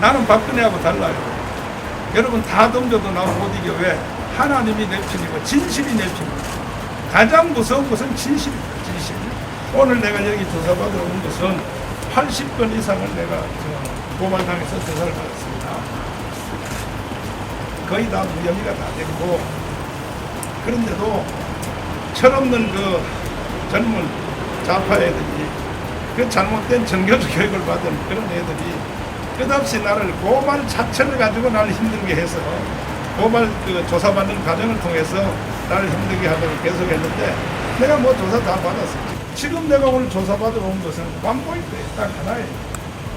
나는 박근혜하고 달라요. 여러분 다 덤벼도 나 못 이겨 왜? 하나님이 내 편이고 진실이 내 편이고 가장 무서운 것은 진실입니다. 진실. 오늘 내가 여기 조사받으러 온 것은 80건 이상을 내가 저 고발당해서 조사를 받았습니다. 거의 다 무혐의가 다 되고 그런데도 철없는 그 젊은 좌파 애들이 그 잘못된 정교조 교육을 받은 그런 애들이 끝없이 나를 고발 자체를 가지고 나를 힘들게 해서 고발 그 조사받는 과정을 통해서 나를 힘들게 하도록 계속 했는데 내가 뭐 조사 다 받았어. 지금 내가 오늘 조사받으러 온 것은 광고인데 딱 하나예요.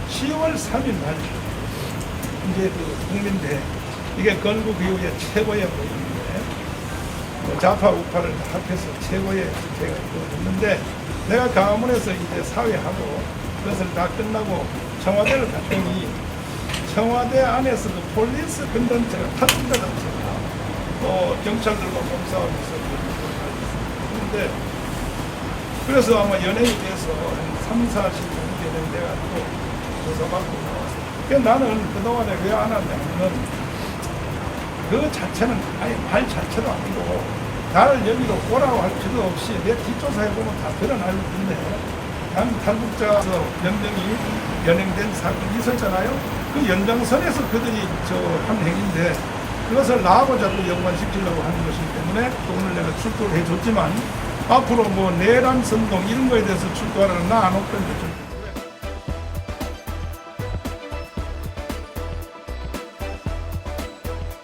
10월 3일 날 이제 그 국민대 이게 건국 이후에 최고의 모임인데 뭐 좌파 우파를 다 합해서 최고의 집회가 이루어졌는데 내가 강화문에서 이제 사회하고 그것을 다 끝나고 청와대를 갔더니 청와대 안에서도 폴리스 근단체가 탄다 단체가 또 경찰들과 몸싸움에서 그런데 그래서 아마 한 3, 40년 되는 돼가지고 조사받고 나왔어요. 그 나는 그동안에 왜안 왔냐면은 그 자체는 아예 말 자체도 아니고 나를 여기로 오라고 할 필요 없이 내 뒷조사해 보면 다 드러날 텐데 난 탈북자에서 연정이 연행된 사건이 있었잖아요. 그 연장선에서 그들이 저 한 행인데 그것을 나하고 자꾸 연관시키려고 하는 것이기 때문에 또 오늘 내가 출두를 해줬지만 앞으로 뭐 내란 선동 이런 거에 대해서 출두하라는 나안 올 건데 좀